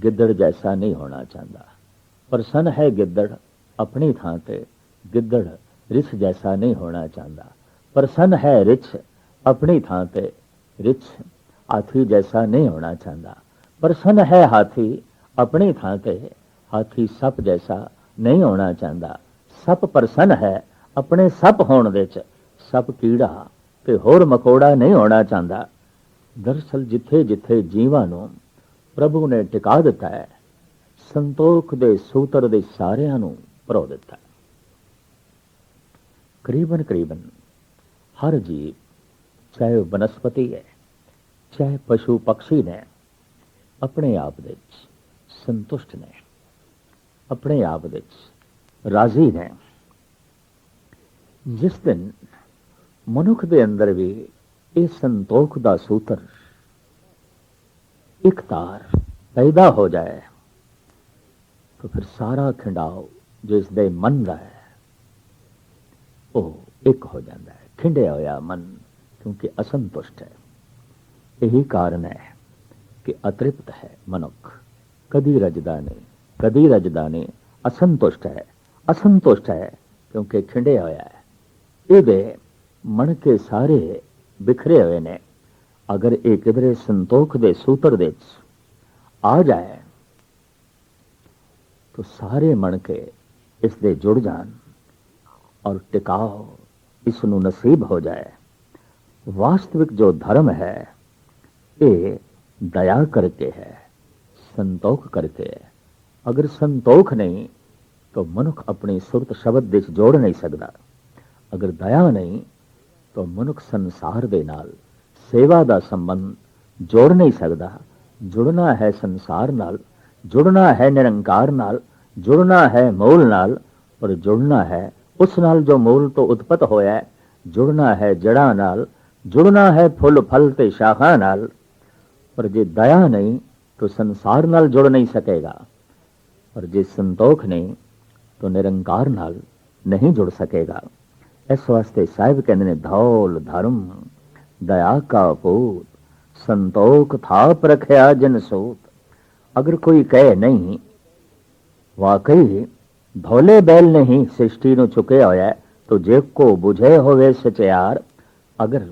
ਗਿੱਦੜ ਜੈਸਾ ਨਹੀਂ ਹੋਣਾ ਚਾਹੁੰਦਾ। ਪਰ ਸਨ ਹੈ ਗਿੱਦੜ ਆਪਣੀ ਥਾਂ ਤੇ। ਗਿੱਦੜ ਰਿਛ ਜੈਸਾ ਨਹੀਂ ਹੋਣਾ ਚਾਹੁੰਦਾ। ਪਰ ਸਨ ਹੈ ਰਿਛ ਆਪਣੀ ਥਾਂ ਤੇ। ਰਿਛ ਹਾਥੀ ਜੈਸਾ ਨਹੀਂ ਹੋਣਾ ਚਾਹੁੰਦਾ। ਪ੍ਰਸੰਨ ਹੈ ਹਾਥੀ, ਆਪਣੀ ਥਾਂ ਤੇ ਹਾਥੀ ਸੱਪ ਜੈਸਾ ਨਹੀਂ ਹੋਣਾ ਚਾਹੁੰਦਾ। ਸੱਪ ਪ੍ਰਸੰਨ ਹੈ, ਆਪਣੇ ਸੱਪ ਹੋਣ ਵਿੱਚ ਸੱਪ ਕੀੜਾ ਤੇ ਹੋਰ ਮਕੋੜਾ ਨਹੀਂ ਹੋਣਾ ਚਾਹੁੰਦਾ। ਦਰਸਲ ਜਿੱਥੇ ਜਿੱਥੇ ਜੀਵਾਂ ਨੂੰ ਪ੍ਰਭੂ ਨੇ ਟਿਕਾ ਦਿੱਤਾ ਹੈ, ਸੰਤੋਖ ਦੇ ਸੂਤਰ ਦੇ ਸਾਰਿਆਂ ਨੂੰ ਭਰੋ ਦਿੱਤਾ। ਕਰੀਬਨ ਕਰੀਬਨ ਹਰ ਜੀਵ ਚਾਹੇ ਉਹ ਬਨਸਪਤੀ ਹੈ, ਚਾਹੇ ਪਸ਼ੂ ਪੰਛੀ ਨੇ, ਆਪਣੇ ਆਪ ਵਿੱਚ ਸੰਤੁਸ਼ਟ ਨੇ, ਆਪਣੇ ਆਪ ਵਿੱਚ ਰਾਜ਼ੀ ਨੇ। ਜਿਸ ਦਿਨ ਮਨੁੱਖ ਦੇ ਅੰਦਰ ਵੀ ਇਹ ਸੰਤੋਖ ਦਾ ਸੂਤਰ, ਇੱਕ ਤਾਰ ਪੈਦਾ ਹੋ ਜਾਏ, ਤਾਂ ਫਿਰ ਸਾਰਾ ਖਿੰਡਾਓ ਜਿਸ ਦੇ ਮਨ ਦਾ ਹੈ, ਉਹ ਇੱਕ ਹੋ ਜਾਂਦਾ ਹੈ, ਖਿੰਡਿਆ ਹੋਇਆ ਮਨ। ਕਿਉਂਕਿ ਅਸੰਤੁਸ਼ਟ ਹੈ। ਇਹੀ ਕਾਰਨ ਹੈ ਕਿ ਅਤ੍ਰਿਪਤ ਹੈ ਮਨੁੱਖ। ਕਦੀ ਰਜਦਾ ਨਹੀਂ, ਕਦੀ ਰਜਦਾ ਨਹੀਂ। ਅਸੰਤੁਸ਼ਟ ਹੈ ਅਸੰਤੁਸ਼ਟ ਹੈ ਕਿਉਂਕਿ ਖਿੰਡਿਆ ਹੋਇਆ ਹੈ। ਇਹਦੇ ਮਨ ਕੇ ਸਾਰੇ ਬਿਖਰੇ ਹੋਏ ਨੇ। ਅਗਰ ਇਹ ਕਿਧਰੇ ਸੰਤੋਖ ਦੇ ਸੂਤਰ ਦੇ ਵਿੱਚ ਆ ਜਾਏ, ਤਾਂ ਸਾਰੇ ਮਨ ਕੇ ਇਸ ਦੇ ਜੁੜ ਜਾਣ ਔਰ ਟਿਕਾਓ, ਇਸ ਨੂੰ ਨਸੀਬ ਹੋ ਜਾਏ। ਵਾਸਤਵਿਕ ਜੋ ਧਰਮ ਹੈ ਇਹ ਦਇਆ ਕਰਕੇ ਹੈ ਸੰਤੋਖ ਕਰਕੇ ਹੈ ਅਗਰ ਸੰਤੋਖ ਨਹੀਂ ਤਾਂ ਮਨੁੱਖ ਆਪਣੀ ਸੁਰਤ ਸ਼ਬਦ ਵਿੱਚ ਜੋੜ ਨਹੀਂ ਸਕਦਾ ਅਗਰ ਦਇਆ ਨਹੀਂ ਤਾਂ ਮਨੁੱਖ ਸੰਸਾਰ ਦੇ ਨਾਲ ਸੇਵਾ ਦਾ ਸੰਬੰਧ ਜੋੜ ਨਹੀਂ ਸਕਦਾ ਜੁੜਨਾ ਹੈ ਸੰਸਾਰ ਨਾਲ ਜੁੜਨਾ ਹੈ ਨਿਰੰਕਾਰ ਨਾਲ ਜੁੜਨਾ ਹੈ ਮੂਲ ਨਾਲ ਔਰ ਜੁੜਨਾ ਹੈ ਉਸ ਨਾਲ ਜੋ ਮੂਲ ਤੋਂ ਉਤਪਤ ਹੋਇਆ ਜੁੜਨਾ ਹੈ ਜੜਾਂ ਨਾਲ ਜੁੜਨਾ ਹੈ ਫੁੱਲ ਫਲ ਤੇ ਸ਼ਾਖਾ ਨਾਲ, ਪਰ ਜੇ ਦਇਆ ਨਹੀਂ, ਤਾਂ ਸੰਸਾਰ ਨਾਲ ਜੁੜ ਨਹੀਂ ਸਕੇਗਾ। ਪਰ ਜੇ ਸੰਤੋਖ ਨਹੀਂ, ਤਾਂ ਨਿਰੰਕਾਰ ਨਾਲ ਨਹੀਂ ਜੁੜ ਸਕੇਗਾ। ਇਸ ਵਾਸਤੇ ਸਾਹਿਬ ਕਹਿੰਦੇ ਨੇ, ਧੌਲ ਧਰਮ, ਦਇਆ ਕਾ ਪੂਤ, ਸੰਤੋਖ ਥਾਪ ਰਖਿਆ ਜਨ ਸੋਤ। ਅਗਰ ਕੋਈ ਕਹੇ ਨਹੀਂ, ਵਾਕਈ ਧੋਲੇ ਬੈਲ ਨਹੀਂ ਸ੍ਰਿਸ਼ਟੀ ਨੂੰ ਚੁੱਕਿਆ ਹੋਇਆ ਹੈ, ਤੋ ਜੇ ਕੋ ਬੁਝੇ ਹੋਵੇ ਸਚਿਆਰ, ਅਗਰ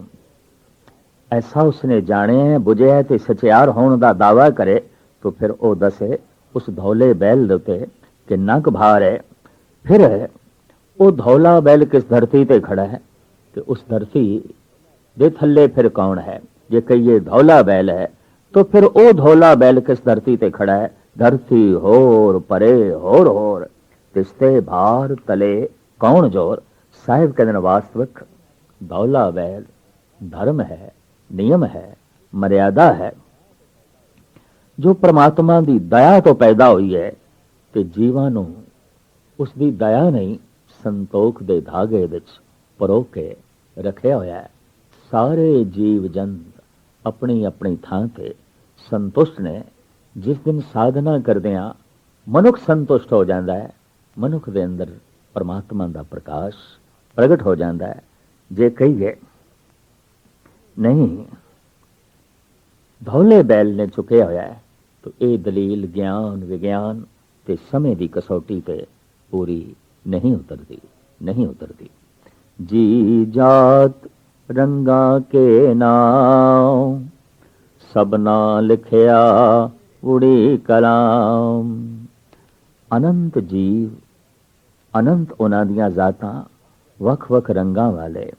ਐਸਾ ਉਸਨੇ ਜਾਣਿਆ ਹੈ ਬੁਝਿਆ ਹੈ ਤੇ ਸਚਿਆਰ ਹੋਣ ਦਾ ਦਾਵਾ ਕਰੇ ਤੋ ਫਿਰ ਉਹ ਦੱਸੇ ਉਸ ਧੌਲੇ ਬੈਲ ਦੇ ਉੱਤੇ ਕਿੰਨਾ ਕੁ ਭਾਰ ਹੈ ਫਿਰ ਉਹ ਧੌਲਾ ਬੈਲ ਕਿਸ ਧਰਤੀ ਤੇ ਖੜਾ ਹੈ ਤੇ ਉਸ ਧਰਤੀ ਦੇ ਥੱਲੇ ਫਿਰ ਕੌਣ ਹੈ ਜੇ ਕਹੀਏ ਧੌਲਾ ਬੈਲ ਹੈ तो फिर ओ धोला बैल किस धरती ते खड़ा है धरती होर परे होर होर तिस्ते भार तले कौन जोर ਸਾਹਿਬ ਕਹਿੰਦੇ ਨੇ ਵਾਸਤਵਿਕ ਧੌਲਾ ਬੈਲ ਧਰਮ ਹੈ ਨਿਯਮ ਹੈ, ਮਰਿਆਦਾ ਹੈ। ਜੋ ਪ੍ਰਮਾਤਮਾ ਦੀ ਦਇਆ ਤੋਂ ਪੈਦਾ ਹੋਈ ਹੈ ਤੇ ਜੀਵਾਂ ਨੂੰ ਉਸ ਦੀ ਦਇਆ ਨਹੀਂ ਸੰਤੋਖ ਦੇ ਧਾਗੇ ਵਿੱਚ ਪਰੋ ਕੇ ਰੱਖਿਆ ਹੋਇਆ ਹੈ। ਸਾਰੇ ਜੀਵ ਜੰਤ ਆਪਣੀ ਆਪਣੀ ਥਾਂ ਤੇ ਸੰਤੁਸ਼ਟ ਨੇ। ਜਿਸ ਦਿਨ ਸਾਧਨਾ ਕਰਦਿਆਂ ਮਨੁੱਖ ਸੰਤੁਸ਼ਟ ਹੋ ਜਾਂਦਾ ਹੈ। ਮਨੁੱਖ ਦੇ ਅੰਦਰ ਪਰਮਾਤਮਾ ਦਾ ਪ੍ਰਕਾਸ਼ ਪ੍ਰਗਟ ਹੋ ਜਾਂਦਾ ਹੈ। ਜੇ ਕਹੀਏ ਨਹੀਂ। ਧੌਲੇ ਬੈਲ ਨੇ ਚੁੱਕਿਆ ਹੋਇਆ ਹੈ ਤਾਂ ਇਹ ਦਲੀਲ ਗਿਆਨ ਵਿਗਿਆਨ ਤੇ ਸਮੇਂ ਦੀ ਕਸੌਟੀ ਤੇ ਪੂਰੀ ਨਹੀਂ ਉਤਰਦੀ ਨਹੀਂ ਉਤਰਦੀ। ਜੀ ਜਾਤ ਰੰਗਾਂ ਕੇ ਨਾਮ ਸਭਨਾ ਲਿਖਿਆ ਉੜੀ ਕਲਾਮ। ਅਨੰਤ ਜੀਵ, ਅਨੰਤ ਉਹਨਾਂ ਦੀਆਂ ਜ਼ਾਤਾਂ ਵੱਖ-ਵੱਖ ਰੰਗਾਂ ਵਾਲੇ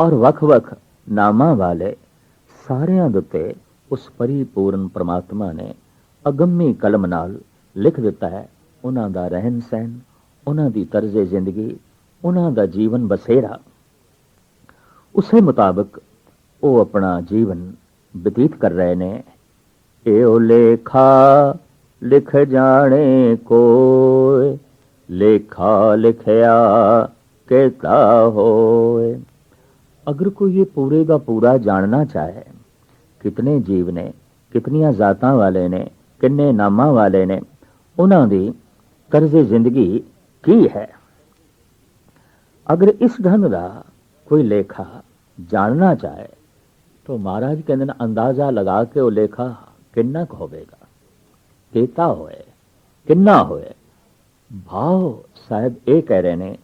ਔਰ ਵੱਖ-ਵੱਖ ਨਾਮਾਂ ਵਾਲੇ ਸਾਰਿਆਂ ਦੇ ਉੱਤੇ ਉਸ ਪਰਿਪੂਰਨ ਪ੍ਰਮਾਤਮਾ ਨੇ ਅਗੰਮੀ ਕਲਮ ਨਾਲ ਲਿਖ ਦਿੱਤਾ ਹੈ। ਉਹਨਾਂ ਦਾ ਰਹਿਣ ਸਹਿਣ, ਉਹਨਾਂ ਦੀ ਤਰਜ਼ੇ ਜ਼ਿੰਦਗੀ, ਉਹਨਾਂ ਦਾ ਜੀਵਨ ਬਸੇਰਾ। ਉਸੇ ਮੁਤਾਬਕ ਉਹ ਆਪਣਾ ਜੀਵਨ ਬਤੀਤ ਕਰ ਰਹੇ ਨੇ। ਇਹੋ ਲੇਖਾ ਲਿਖ ਜਾਣੇ ਕੋਏ, ਲੇਖਾ ਲਿਖਿਆ ਕਿਤਾ ਹੋਏ। ਅਗਰ ਕੋਈ ਇਹ ਪੂਰੇ ਦਾ ਪੂਰਾ ਜਾਣਨਾ ਚਾਹੇ, ਕਿਤਨੇ ਜੀਵ ਨੇ, ਕਿਤਨੀਆਂ ਜ਼ਾਤਾਂ ਵਾਲੇ ਨੇ, ਕਿੰਨੇ ਨਾਮਾਂ ਵਾਲੇ ਨੇ, ਉਹਨਾਂ ਦੀ ਕਰਜ਼ੇ ਜ਼ਿੰਦਗੀ ਕੀ ਹੈ? ਅਗਰ ਇਸ ਢੰਗ ਦਾ ਕੋਈ ਲੇਖਾ ਜਾਣਨਾ ਚਾਹੇ, ਤਾਂ ਮਹਾਰਾਜ ਕਹਿੰਦੇ ਨੇ, ਅੰਦਾਜ਼ਾ ਲਗਾ ਕੇ ਉਹ ਲੇਖਾ ਕਿੰਨਾ ਕੁ ਹੋਵੇਗਾ? ਕਿਤਾ ਹੋਏ, ਕਿੰਨਾ ਹੋਏ? ਭਾਵ ਸਾਹਿਬ ਇਹ ਕਹਿ ਰਹੇ ਨੇ,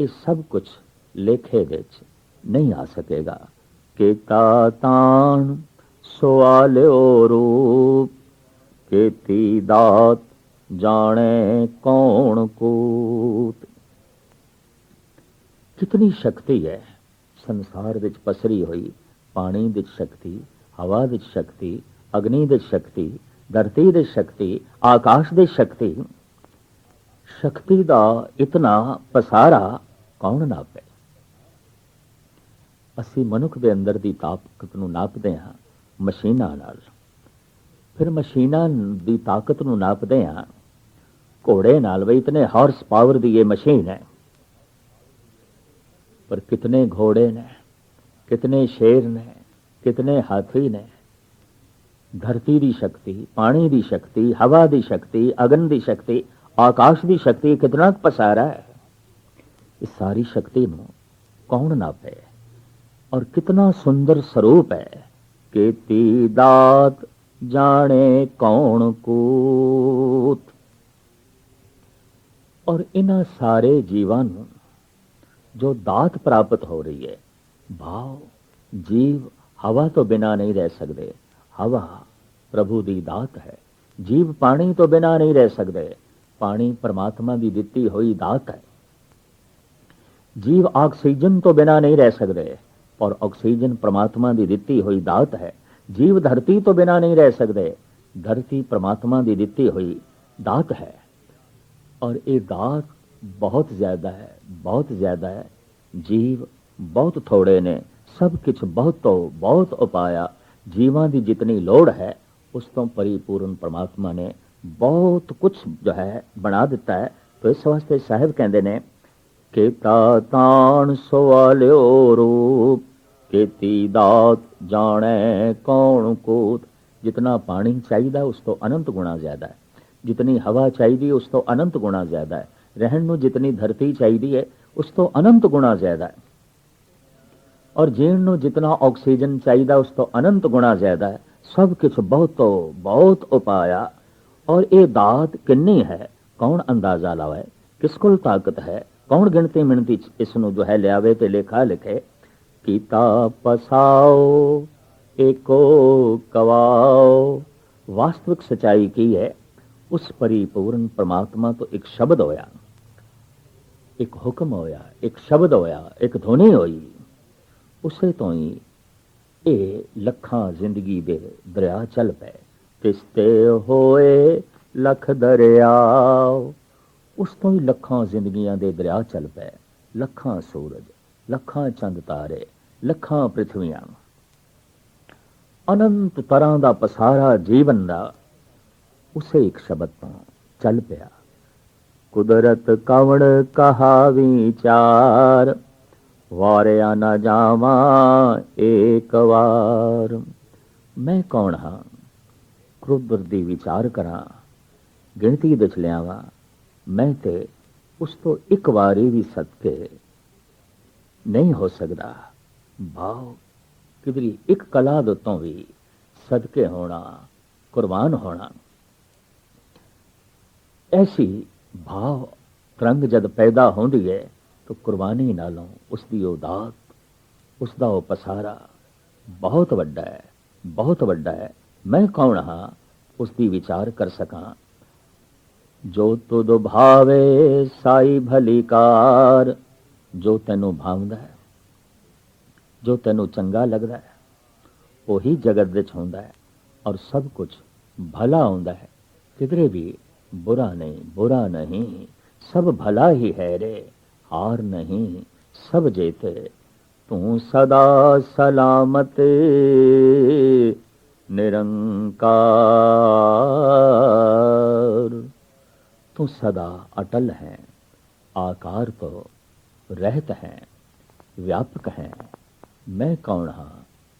ਇਹ ਸਭ ਕੁਝ ਲੇਖੇ ਵਿੱਚ ਨਹੀਂ ਆ ਸਕੇਗਾ। ਕੀਤਾ ਤਾਣ ਸਵਾਲਿਓ ਰੂਪ, ਕੀਤੀ ਦਾਤ ਜਾਣੇ ਕੌਣ ਕੂਤ। ਕਿਤਨੀ ਸ਼ਕਤੀ ਹੈ, ਸੰਸਾਰ ਵਿੱਚ ਪਸਰੀ ਹੋਈ, ਪਾਣੀ ਵਿੱਚ ਸ਼ਕਤੀ, ਹਵਾ ਵਿੱਚ ਸ਼ਕਤੀ, ਅਗਨੀ ਵਿੱਚ ਸ਼ਕਤੀ, ਧਰਤੀ ਦੀ ਸ਼ਕਤੀ, ਆਕਾਸ਼ ਦੀ ਸ਼ਕਤੀ ਸ਼ਕਤੀ ਦਾ ਇਤਨਾ ਪਸਾਰਾ ਕੌਣ ਨਾਪੇ? ਅਸੀਂ ਮਨੁੱਖ ਦੇ ਅੰਦਰ ਦੀ ਤਾਕਤ ਨੂੰ ਨਾਪਦੇ ਹਾਂ ਮਸ਼ੀਨਾਂ ਨਾਲ। ਫਿਰ ਮਸ਼ੀਨਾਂ ਦੀ ਤਾਕਤ ਨੂੰ ਨਾਪਦੇ ਹਾਂ, ਘੋੜੇ ਨਾਲ ਵੀ ਇਤਨੇ ਹਾਰਸ ਪਾਵਰ ਦੀ ਇਹ ਮਸ਼ੀਨ ਹੈ। ਪਰ ਕਿਤਨੇ ਘੋੜੇ ਨੇ, ਕਿਤਨੇ ਸ਼ੇਰ ਨੇ, ਕਿਤਨੇ ਹਾਥੀ ਨੇ। ਧਰਤੀ ਦੀ ਸ਼ਕਤੀ, ਪਾਣੀ ਦੀ ਸ਼ਕਤੀ, ਹਵਾ ਦੀ ਸ਼ਕਤੀ, ਅਗਨ ਦੀ ਸ਼ਕਤੀ, ਆਕਾਸ਼ ਦੀ ਸ਼ਕਤੀ ਕਿਤਨਾ ਕੁ ਪਸਾਰਾ ਹੈ। ਇਹ ਸਾਰੀ ਸ਼ਕਤੀ ਨੂੰ ਕੌਣ ਨਾਪੇ? ਔਰ ਕਿਤਨਾ ਸੁੰਦਰ ਸਰੂਪ ਹੈ ਕੀਤੀ ਦਾਤ ਜਾਣੇ ਕੌਣ ਕੂਤ। ਔਰ ਇਹਨਾਂ ਸਾਰੇ ਜੀਵਾਂ ਨੂੰ ਜੋ ਦਾਤ ਪ੍ਰਾਪਤ ਹੋ ਰਹੀ ਹੈ, ਭਾਵ ਜੀਵ ਹਵਾ ਤੋਂ ਬਿਨਾ ਨਹੀਂ ਰਹਿ ਸਕਦੇ। ਹਵਾ ਪ੍ਰਭੂ ਦੀ ਦਾਤ ਹੈ। ਜੀਵ ਪਾਣੀ ਤੋਂ ਬਿਨਾ ਨਹੀਂ ਰਹਿ ਸਕਦੇ। ਪਾਣੀ ਪਰਮਾਤਮਾ ਦੀ ਦਿੱਤੀ ਹੋਈ ਦਾਤ ਹੈ। ਜੀਵ ਆਕਸੀਜਨ ਤੋਂ ਬਿਨਾ ਨਹੀਂ ਰਹਿ ਸਕਦੇ। ਔਰ ਆਕਸੀਜਨ ਪਰਮਾਤਮਾ ਦੀ ਦਿੱਤੀ ਹੋਈ ਦਾਤ ਹੈ। ਜੀਵ ਧਰਤੀ ਤੋਂ ਬਿਨਾ ਨਹੀਂ ਰਹਿ ਸਕਦੇ। ਧਰਤੀ ਪਰਮਾਤਮਾ ਦੀ ਦਿੱਤੀ ਹੋਈ ਦਾਤ ਹੈ। ਔਰ ਇਹ ਦਾਤ ਬਹੁਤ ਜ਼ਿਆਦਾ ਹੈ, ਬਹੁਤ ਜ਼ਿਆਦਾ ਹੈ। ਜੀਵ ਬਹੁਤ ਥੋੜੇ ਨੇ, ਸਭ ਕੁਝ ਬਹੁਤ ਤੋਂ ਬਹੁਤ ਉਪਾਇਆ। ਜੀਵਾਂ ਦੀ ਜਿਤਨੀ ਲੋੜ ਹੈ, ਉਸ ਤੋਂ ਪਰਿਪੂਰਨ ਪਰਮਾਤਮਾ ਨੇ ਬਹੁਤ ਕੁਝ ਜੋ ਹੈ ਬਣਾ ਦਿੱਤਾ ਹੈ। तो ਇਸ ਵਾਸਤੇ ਸਾਹਿਬ ਕਹਿੰਦੇ ਨੇ ਕੀਤਾ ਤਾਣ ਸਵਾਲਿਓ ਰੂਪ, ਕੀਤੀ ਦਾਤ ਜਾਣੇ ਕੌਣ ਕੋਤ। ਜਿਤਨਾ ਪਾਣੀ ਚਾਹੀਦਾ, ਉਸ ਤੋਂ ਅਨੰਤ ਗੁਣਾ ਜ਼ਿਆਦਾ ਹੈ। ਜਿਤਨੀ ਹਵਾ ਚਾਹੀਦੀ, ਉਸ ਤੋਂ ਅਨੰਤ ਗੁਣਾ ਜ਼ਿਆਦਾ ਹੈ। ਰਹਿਣ ਨੂੰ ਜਿਤਨੀ ਧਰਤੀ ਚਾਹੀਦੀ ਹੈ, ਉਸ ਤੋਂ ਅਨੰਤ ਗੁਣਾ ਜ਼ਿਆਦਾ ਹੈ। ਔਰ ਜੀਣ ਨੂੰ ਜਿਤਨਾ ਆਕਸੀਜਨ ਚਾਹੀਦਾ, ਉਸ ਤੋਂ ਅਨੰਤ ਗੁਣਾ ਜ਼ਿਆਦਾ ਹੈ। ਸਭ ਕੁਝ ਬਹੁਤ ਬਹੁਤ ਉਪਾਇਆ। ਔਰ ਇਹ ਦਾਤ ਕਿੰਨੀ ਹੈ? ਕੌਣ ਅੰਦਾਜ਼ਾ ਲਾਵੇ ਕਿਸ ਕੋਲ ਤਾਕਤ ਹੈ? ਕੌਣ ਗਿਣਤੀ ਮਿਣਤੀ ਚ ਇਸ ਨੂੰ ਜੋ ਹੈ ਲਿਆਵੇ ਤੇ ਲੇਖਾ ਲਿਖੇ? ਕੀਤਾ ਪਸਾਓ, ਏਕੋ ਕਵਾਓ। ਵਾਸਤਵਿਕ ਸਚਾਈ ਕੀ ਹੈ? ਉਸ ਪਰਿਪੂਰਨ ਪ੍ਰਮਾਤਮਾ ਤੋਂ ਇੱਕ ਸ਼ਬਦ ਹੋਇਆ। ਇੱਕ ਹੁਕਮ ਹੋਇਆ, ਇੱਕ ਸ਼ਬਦ ਹੋਇਆ, ਇੱਕ ਧੁਨੀ ਹੋਈ। ਉਸੇ ਤੋਂ ਹੀ ਇਹ ਲੱਖਾਂ ਜ਼ਿੰਦਗੀ ਦੇ ਦਰਿਆ ਚੱਲ ਪਏ। ਤਿਸਤੇ ਹੋਏ ਲੱਖ ਦਰਿਆ ਉਸ ਤੋਂ ਹੀ ਲੱਖਾਂ ਜ਼ਿੰਦਗੀਆਂ ਦੇ ਦਰਿਆ ਚੱਲ ਪਏ। ਲੱਖਾਂ ਸੂਰਜ, ਲੱਖਾਂ ਚੰਦ ਤਾਰੇ, ਲੱਖਾਂ ਪ੍ਰithviਆਂ ਅਨੰਤ ਤਰ੍ਹਾਂ ਦਾ ਪਸਾਰਾ ਜੀਵਨ ਦਾ ਉਸੇ ਇੱਕ ਸ਼ਬਦ ਤੋਂ ਚੱਲ ਪਿਆ। ਕੁਦਰਤ ਕਵਣ ਕਹਾ ਵਿਚਾਰ ਵਾਰਿਆ ਨਾ ਜਾਵਾਂ ਏਕ ਵਾਰ। ਮੈਂ ਕੌਣ ਹਾਂ? ਕ੍ਰੋਧਰ ਦੀ ਵਿਚਾਰ ਕਰਾਂ, ਗਿਣਤੀ ਵਿੱਚ ਲਿਆਵਾਂ। ਮੈਂ ਤੇ ਉਸ ਤੋਂ ਇੱਕ ਵਾਰੀ ਵੀ ਸਦਕੇ ਨਹੀਂ ਹੋ ਸਕਦਾ। ਭਾਵ ਕਿਦਰੀ ਇੱਕ ਕਲਾ ਦੇ ਉੱਤੋਂ ਵੀ ਸਦਕੇ ਹੋਣਾ, ਕੁਰਬਾਨ ਹੋਣਾ। ਐਸੀ ਭਾਵ ਤਰੰਗ ਜਦ ਪੈਦਾ ਹੁੰਦੀ ਹੈ ਤਾਂ ਕੁਰਬਾਨੀ ਨਾਲੋਂ ਉਸ ਦੀ ਉਹ ਉਸ ਦਾ ਉਹ ਪਸਾਰਾ ਬਹੁਤ ਵੱਡਾ ਹੈ ਬਹੁਤ ਵੱਡਾ ਹੈ ਮੈਂ ਕੌਣ ਹਾਂ, ਉਸ ਦੀ ਵਿਚਾਰ ਕਰ ਸਕਾਂ। ਜੋ ਤੁਧ ਭਾਵੇ ਸਾਈ ਭਲੀਕਾਰ ਜੋ ਤੈਨੂੰ ਭਾਉਂਦਾ ਹੈ, ਜੋ ਤੈਨੂੰ ਚੰਗਾ ਲੱਗਦਾ ਹੈ, ਉਹੀ ਜਗਤ ਵਿੱਚ ਹੁੰਦਾ ਹੈ ਔਰ ਸਭ ਕੁਝ ਭਲਾ ਹੁੰਦਾ ਹੈ। ਕਿਧਰੇ ਵੀ ਬੁਰਾ ਨਹੀਂ ਬੁਰਾ ਨਹੀਂ, ਸਭ ਭਲਾ ਹੀ ਹੈ ਰੇ, ਹਾਰ ਨਹੀਂ, ਸਭ ਜੇਤ, ਤੂੰ ਸਦਾ ਸਲਾਮਤ, ਨਿਰੰਕਾਰ। तू सदा अटल है आकार तो ਰਹਿਤ ਹੈ ਵਿਆਪਕ ਹੈ ਮੈਂ ਕੌਣ ਹਾਂ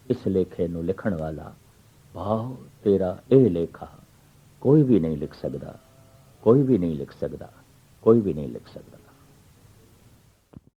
ਇਸ ਲੇਖੇ ਨੂੰ ਲਿਖਣ ਵਾਲਾ ਭਾਵ ਤੇਰਾ ਇਹ ਲੇਖਾ ਕੋਈ ਵੀ ਨਹੀਂ ਲਿਖ ਸਕਦਾ ਕੋਈ ਵੀ ਨਹੀਂ ਲਿਖ ਸਕਦਾ ਕੋਈ ਵੀ ਨਹੀਂ ਲਿਖ ਸਕਦਾ